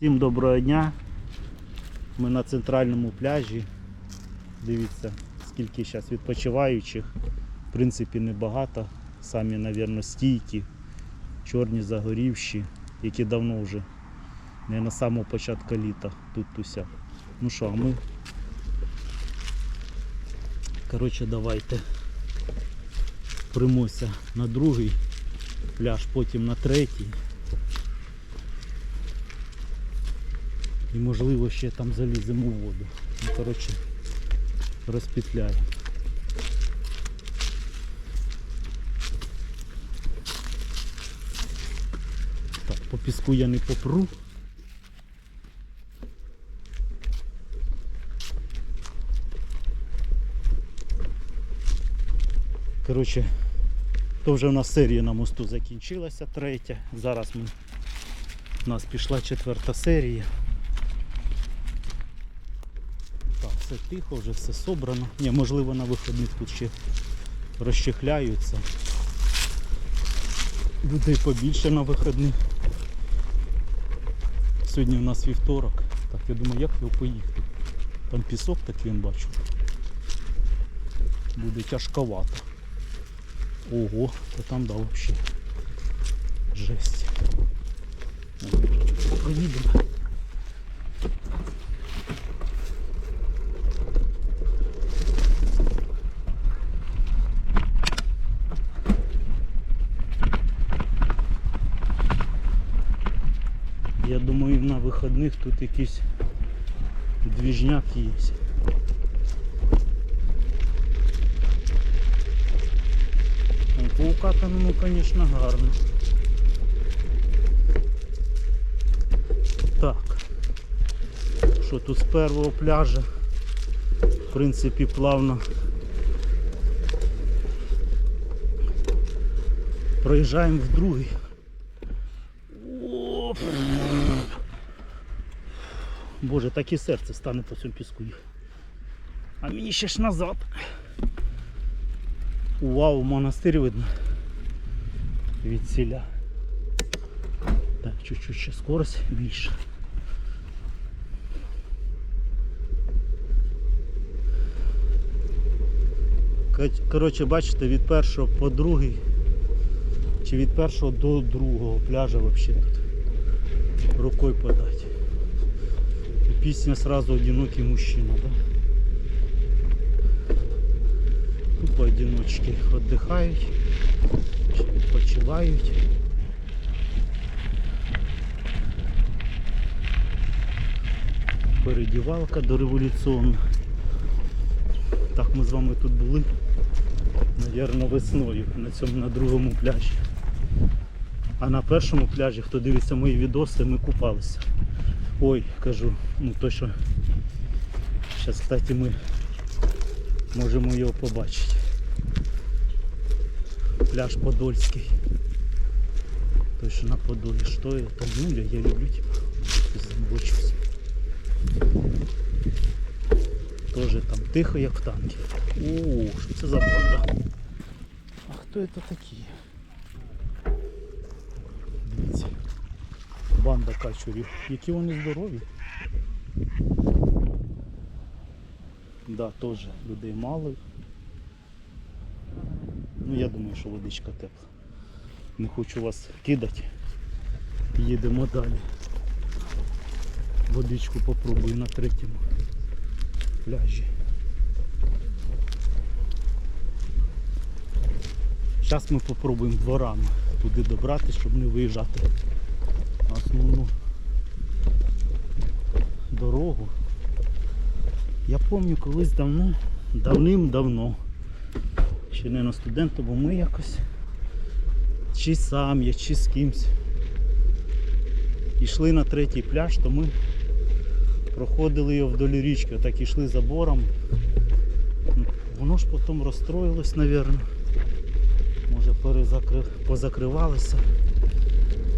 Всім доброго дня. Ми на центральному пляжі. Дивіться, скільки зараз відпочиваючих. В принципі, небагато. Самі, мабуть, стійкі, чорні загорівші, які давно вже не на самого початку літа тут туся. Ну що, а ми. Коротше, давайте примося на другий пляж, потім на третій. І можливо ще там заліземо у воду. Ну, коротше, розпетляємо. Так, по піску я не попру. Коротше, то вже в нас серія на мосту закінчилася, третя. Зараз ми, у нас пішла четверта серія. Так, все тихо, вже все собрано. Ні, можливо на виходних тут ще розчехляються. Людей побільше на виходних. Сьогодні у нас вівторок. Так, я думаю, як його поїхати. Там пісок такий він бачу. Буде тяжковато. Ого, то там да взагалі. Жесть. Поїдемо. Я думаю, на виходних тут якийсь двіжняк є. Ну, По укатаному, звісно, гарно. Так. Що тут з першого пляжа? В принципі, плавно проїжджаємо в другий. Боже, так і серце стане по цьому піску. А мені ще ж назад. Вау, монастир видно. Від ціля. Так, чуть-чуть ще скорость більше. Коротше, бачите, від першого по другий чи від першого до другого пляжа взагалі тут рукою подати. І пісня сразу одинокий мужчина, да? Тупо одиночки віддихають, чи. Передівалка дореволюційна. Так ми з вами тут були, навірно, весною на цьому на другому пляжі. А на першому пляжі, хто дивиться мої відоси, ми купалися. Ой, кажу, ну то що. Зараз, кстати, ми можемо його побачити. Пляж Подольський. Той, що на Подолі. Що это? Юля, я люблю тебя. Замочусь. Тоже там тихо, як в танкі. О, що це за банда? А хто це такі? Банда качурів. Які вони здорові. Да, теж людей мало. Ну я думаю, що водичка тепла. Не хочу вас кидати. Їдемо далі. Водичку попробую на третьому пляжі. Зараз ми попробуємо дворами туди добрати, щоб не виїжджати основну дорогу. Я пам'ятаю колись давно, давним-давно, ще не на студента, бо ми якось чи сам я, чи з кимсь йшли на третій пляж, то ми проходили його вдоль річки, так йшли забором. Ну, Воно ж потім розстроїлось, мабуть. Може перезакри... позакривалося.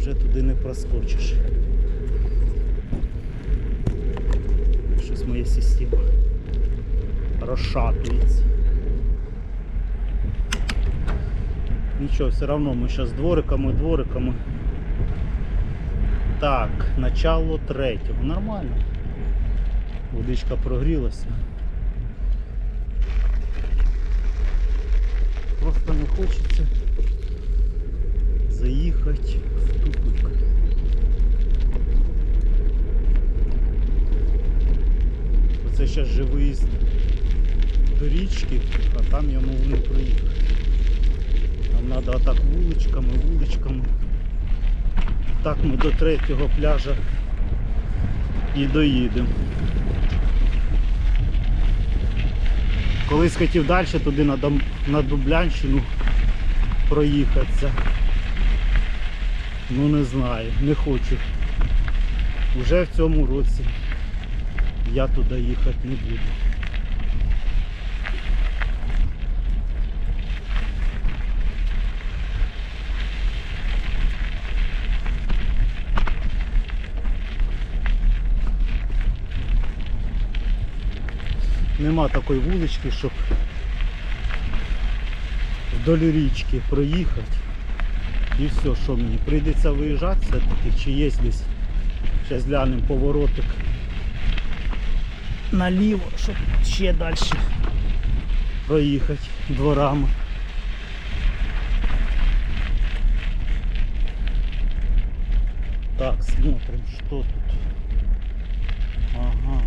Вже туди не проскочиш. Щось моя система розшатується. Нічого, все одно ми зараз двориками, двориками Так, начало третього. Нормально. Водичка прогрілася. Просто не хочеться заїхати в тупик. Оце зараз же виїзд до річки, а там я можу не проїхати. Нам треба отак вуличками, вуличками. Так ми до третього пляжа і доїдемо. Колись хотів далі туди на Дублянщину проїхатися. Ну не знаю, не хочу. Уже в цьому році я туди їхати не буду. Нема такої вулички, щоб вдоль річки проїхати. І все, що мені прийдеться виїжджати все-таки, чи є десь. Зараз глянемо поворотик наліво, щоб ще далі проїхати дворами. Так, смотрим, что тут. Ага.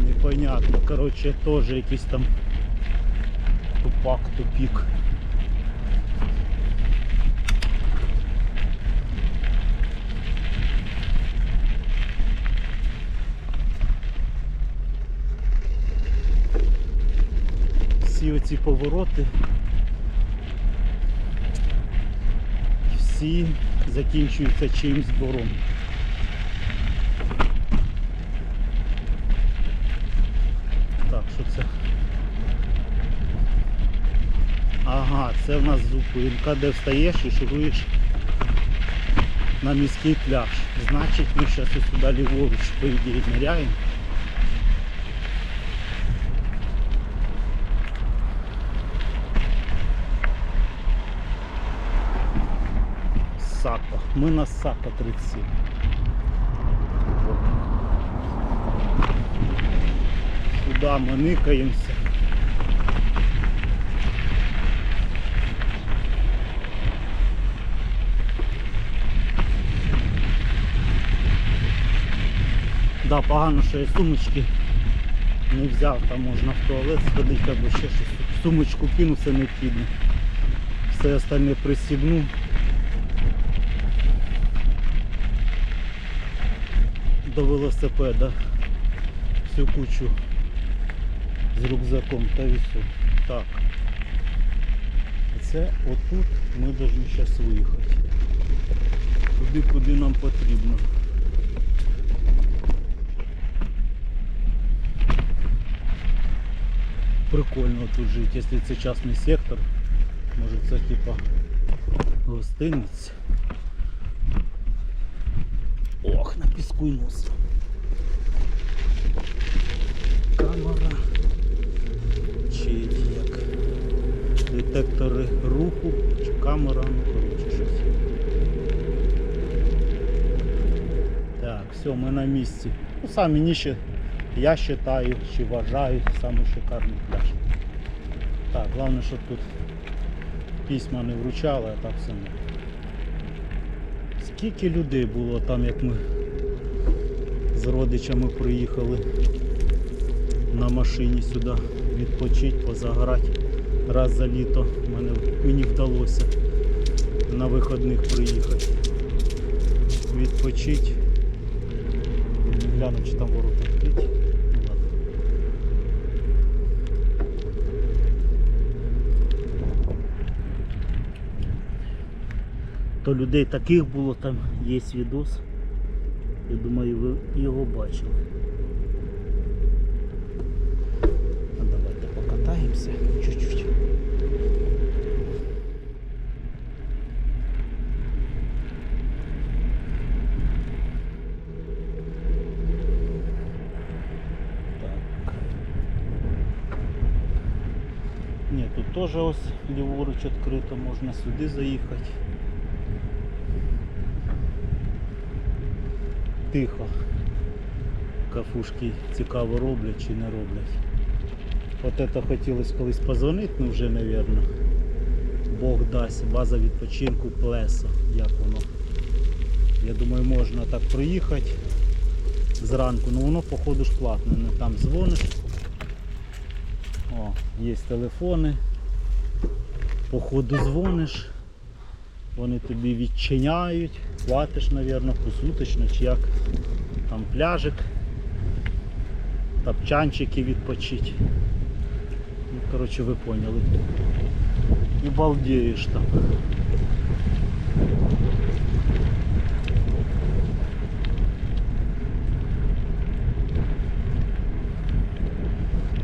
Непонятно. Короче, тоже якийсь там тупак, тупик. Всі оці повороти всі закінчуються чимсь двором. Так, що це? Це в нас зупинка, де встаєш і шуруєш на міський пляж. Значить ми зараз сюди ліворуч, по ідеї, ныряємо. Сако. Ми на Сако 37. Сюди ми никаємося. Да, погано, що я сумочки не взяв, там можна в туалет сходити або ще щось. Сумочку кину, все необхідне. Все остальне пристібну. До велосипеда всю кучу з рюкзаком та все. Так. Це отут ми повинні зараз виїхати. Туди, куди нам потрібно. Прикольно тут жити, якщо це частний сектор. Може це типа гостиниць. Ох, на піску й нос. Камера. Чи як детектори руху, чи камера, ну коротше щось. Так, все, ми на місці. Ну сам мені ще, я вважаю, чи вважаю, самий шикарний пляж. Так, головне, щоб тут письма не вручали, а так не. Скільки людей було там, як ми з родичами приїхали на машині сюди відпочити, позагорати. Раз за літо мене, мені вдалося на виходних приїхати. Відпочити. Гляну, чи там ворота відкриті. Ну ладно. То людей таких було, там є відос. Я думаю, ви його бачили. А давайте покатаємося чуть-чуть. Ні, тут теж ось ліворуч відкрито, можна сюди заїхати. Тихо. Кафушки цікаво роблять чи не роблять. От це хотілося колись позвонити, ну вже, мабуть. Бог дасть, база відпочинку Плесо, як воно. Я думаю, можна так проїхати зранку, ну воно походу ж платне, не там дзвониш. О, є телефони. Походу дзвониш, вони тобі відчиняють, платиш, мабуть, посуточно чи як. Там пляжик, тапчанчики відпочить. Ну, коротше, ви поняли. І балдеєш там.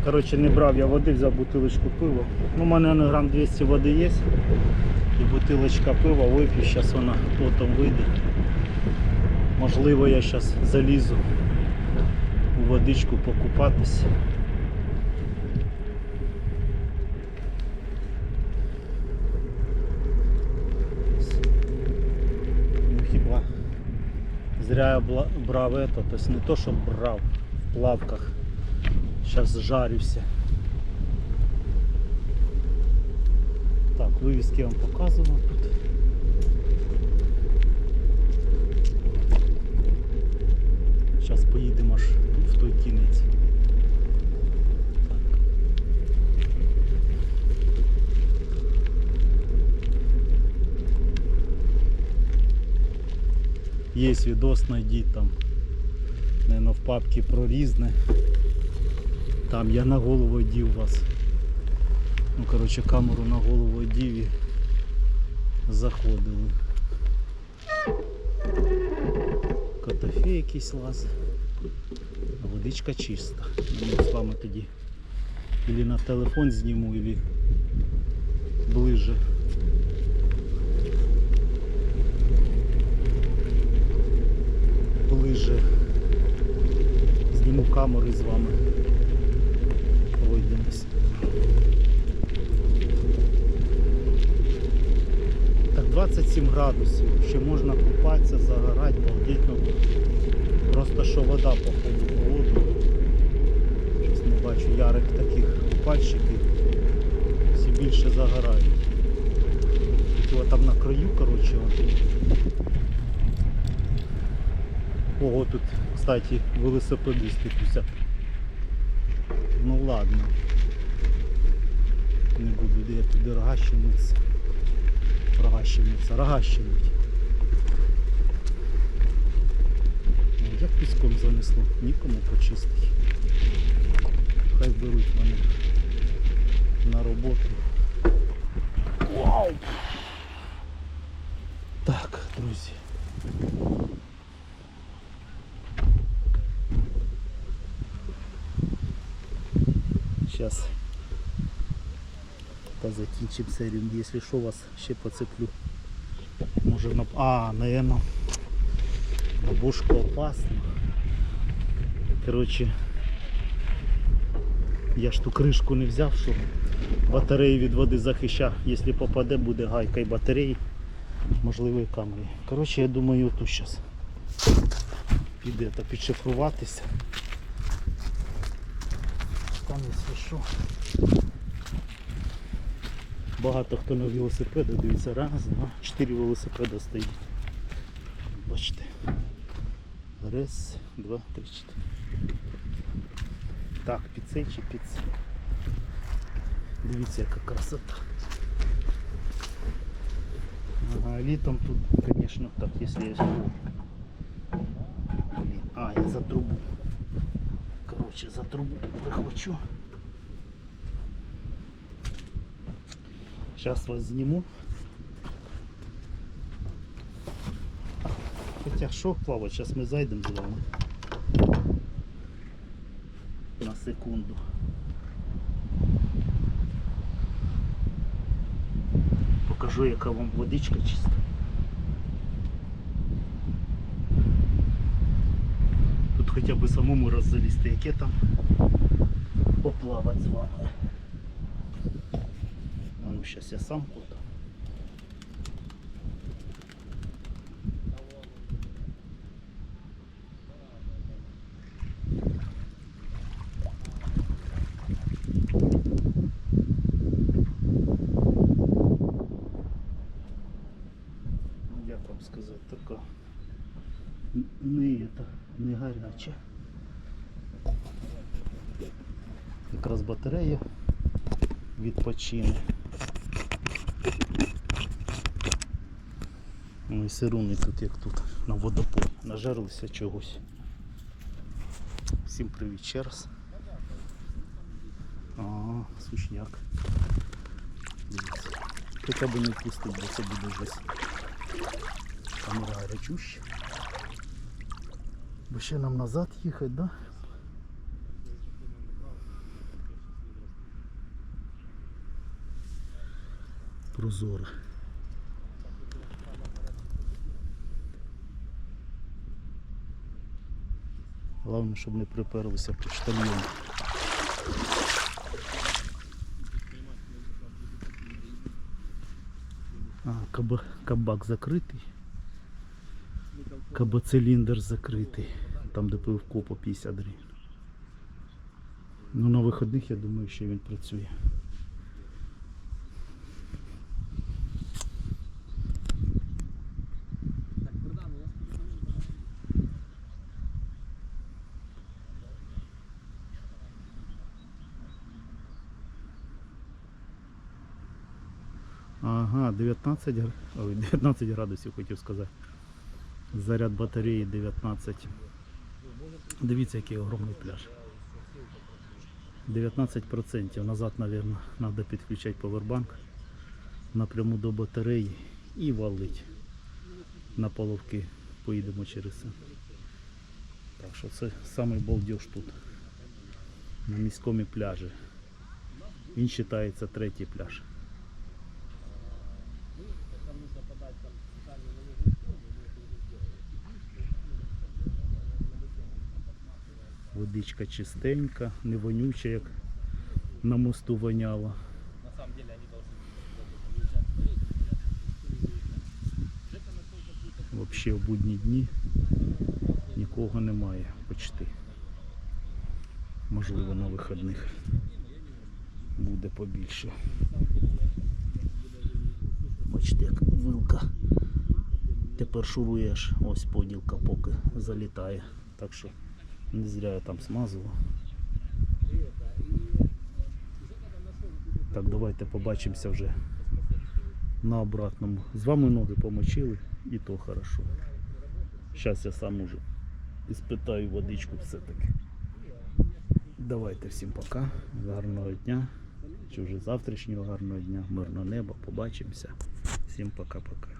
Коротше, не брав я води, взяв бутилочку пива. Ну, у мене грам 200 води є. І бутилочка пива вип'ю, зараз вона потім вийде. Можливо, я зараз залізу у водичку покупатись. Ну зря я брав это, тобто не то, що брав в плавках. Зараз жарюся. Так, вивіски я вам показував тут. Зараз поїдемо аж в той кінець. Є відос, знайдіть там. Наверно, в папці про різне. Там я на голову одів вас. Ну, коротше, камеру на голову одів і заходили. Котофей якийсь лазить. Водичка чиста. Ну, Ми з вами тоді или на телефон зніму, или ближе. Ближе зніму камеру з вами пройдемось. Так 27 градусів, ще можна купатися, загорати, балдеть, ну просто що вода походу холодна. Щось не бачу ярих таких купальщиків, всі більше загорають. Ось там на краю, коротше, от. Ого, тут, кстати, велосипедисти тусять. Ну ладно. Не буду я туди рогащимиться. Рогащимиться, рогащимуть. О, Як піском занесло, нікому почистити. Хай беруть мене на роботу. Вау! Так, друзі. Сейчас та закінчим серію. Якщо що вас ще поцеплю. Може на... А, наверное, бабушка опасно. Короче, я ж ту кришку не взяв, що батареї від води захищав. Якщо попаде, буде гайка і батареї, можливо і камери. Коротше, я думаю, тут зараз піде та підшифруватися. Там якщо що. Багато хто на велосипеди дивиться. Раз, два, чотири велосипеда стоїть. Бачите. Раз, два, три, чотири. Так, під цей чи під цей. Дивіться, яка красота. Ага, літом тут, звісно, так, якщо я. А, я за трубу. Короче, за трубу прихвачу. Сейчас вас зніму. Хоча що плавать, зараз ми зайдемо з вами. На секунду. Покажу, яка вам водичка чиста. Хоча б самому роззалізти, яке там поплавати з вами. Ну, зараз я сам буду. Ну, як вам сказати, така н- не, это, не гаряча. Якраз батарея відпочине. Ну і сируни тут як тут на водопой. Нажарився чогось. Всім привіт ще раз. Ага, сушняк. Дивіться. Хоча б не пустить, бо це буде жесть. Камера гарячуща. Бо ще нам назад їхати, да? Прозоро. Головне, щоб не приперлися почтальйон. А, каба, кабак закритий. Кабациліндр закритий. Там, де пивко по 50 гривень. Ну на виходних я думаю, що він працює. Ага, 19, ой, 19 градусів хотів сказати. Заряд батареї 19. Дивіться, який огромний пляж. 19% назад, мабуть, треба підключати повербанк напряму до батареї і валить на половки. Поїдемо через це. Так що це самий балдеж тут. На міському пляжі. Він вважається третій пляж. Водичка чистенька, не вонюча, як на мосту воняла. Взагалі в будні дні нікого немає почти. Можливо на вихідних буде побільше. Бачите, як вилка. Тепер шуруєш, ось поділка поки залітає. Так що не зря я там смазував. Так, давайте побачимося вже на обратному. З вами ноги помочили і то хорошо. Зараз я сам уже іспитаю водичку все-таки. Давайте всім пока. Гарного дня. Чи вже завтрашнього гарного дня, мирного неба. Побачимося. Всім пока-пока.